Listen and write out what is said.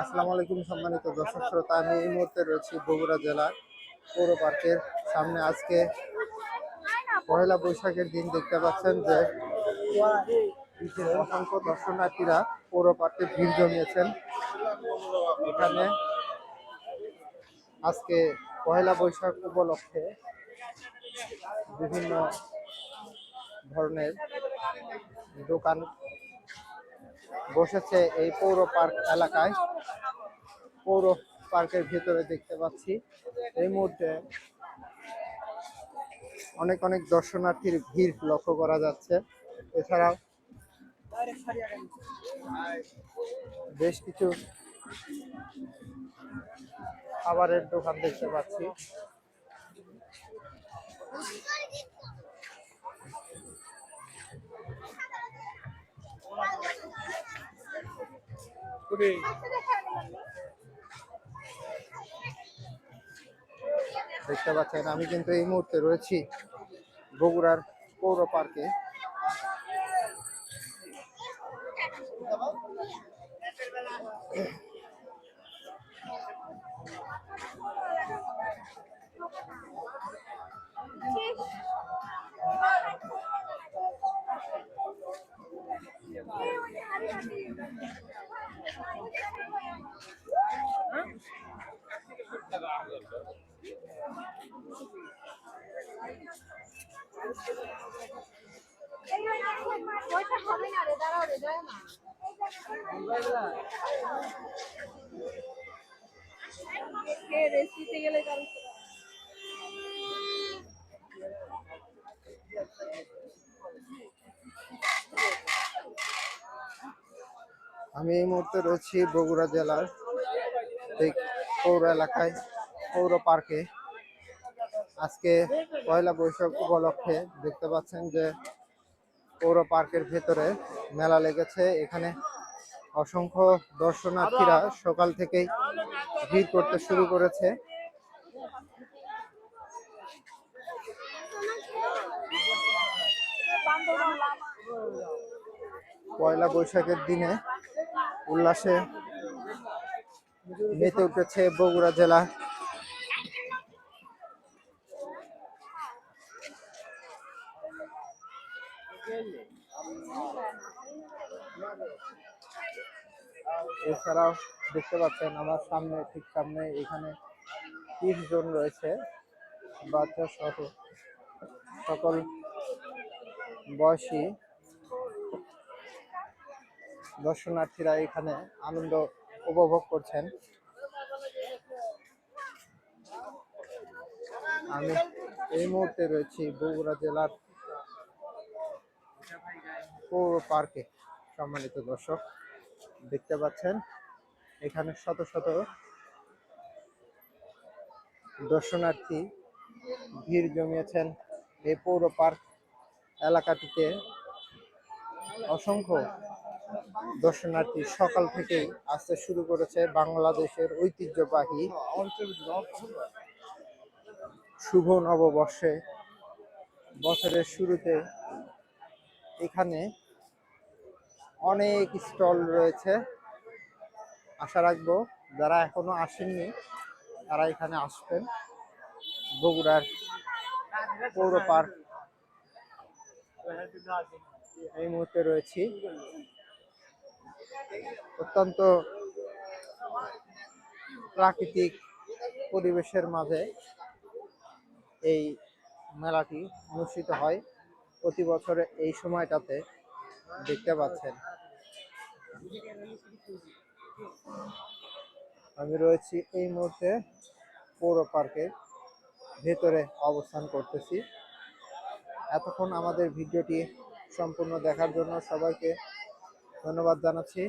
আসসালামু আলাইকুম সম্মানিত দর্শক শ্রোতা, আমি এই মুহূর্তে রয়েছি বগুড়া জেলার পৌর পার্কের সামনে। আজকে পয়লা বৈশাখের দিন দেখতে পাচ্ছেন যে অসংখ্য দর্শনার্থীরা পৌর পার্কে ভিড় জমিয়েছেন। এখানে আজকে পয়লা বৈশাখ উপলক্ষে বিভিন্ন ধরনের দোকান বসেছে এই পৌর পার্ক এলাকায়। পৌর পার্কের ভিতরে দেখতে পাচ্ছি। এই মুহূর্তে অনেক অনেক দর্শনার্থীর ভিড় লক্ষ্য করা যাচ্ছে। এছাড়াও বেশ কিছু খাবারের দোকান দেখতে পাচ্ছি। দেখতে পাচ্ছেন আমি কিন্তু এই মুহূর্তে রয়েছি বগুড়ার পৌর পার্কে। ওইটা আমি এই মুহূর্তে রয়েছি বগুড়া জেলার এই পৌর এলাকায়, পৌর পার্কে। আজকে পয়লা বৈশাখ উপলক্ষে দেখতে পাচ্ছেন যে পৌর পার্কের ভেতরে মেলা লেগেছে। এখানে অসংখ্য দর্শনার্থীরা সকাল থেকেই ভিড় করতে শুরু করেছে। পয়লা বৈশাখের দিনে উল্লাসে মেতে উঠেছে বগুড়া জেলা এছাড়াও দেখতে পাচ্ছেন আমার সামনে, ঠিক সামনে এখানে তিরিশ জন রয়েছে। বাচ্চা সহ সকল বয়সী দর্শনার্থীরা এখানে আনন্দ উপভোগ করছেন। আমি এই মুহূর্তে রয়েছি বগুড়া জেলার পৌর পার্কে। সম্মানিত দর্শক, দেখতে পাচ্ছেন, এখানে শত শত দর্শনার্থী ভিড় জমিয়েছেন এই পৌর পার্ক এলাকাটিতে। অসংখ্য দর্শনার্থী সকাল থেকেই আসতে শুরু করেছে বাংলাদেশের ঐতিহ্যবাহী শুভ নববর্ষে। বছরের শুরুতে এখানে অনেক স্টল রয়েছে। আশা রাখব যারা এখনও আসেননি, তারা এখানে আসবেন। বগুড়ার পৌর পার্ক এই মুহূর্তে রয়েছি। অত্যন্ত প্রাকৃতিক পরিবেশের মাঝে এই মেলাটি অনুষ্ঠিত হয়। প্রতি বছরে এই সময়টাতে দেখতে পাচ্ছেন। আমি রয়েছি এই মুহূর্তে পৌর পার্কের ভেতরে অবস্থান করতেছি। এতক্ষণ আমাদের ভিডিওটি সম্পূর্ণ দেখার জন্য সবাইকে ধন্যবাদ জানাচ্ছি।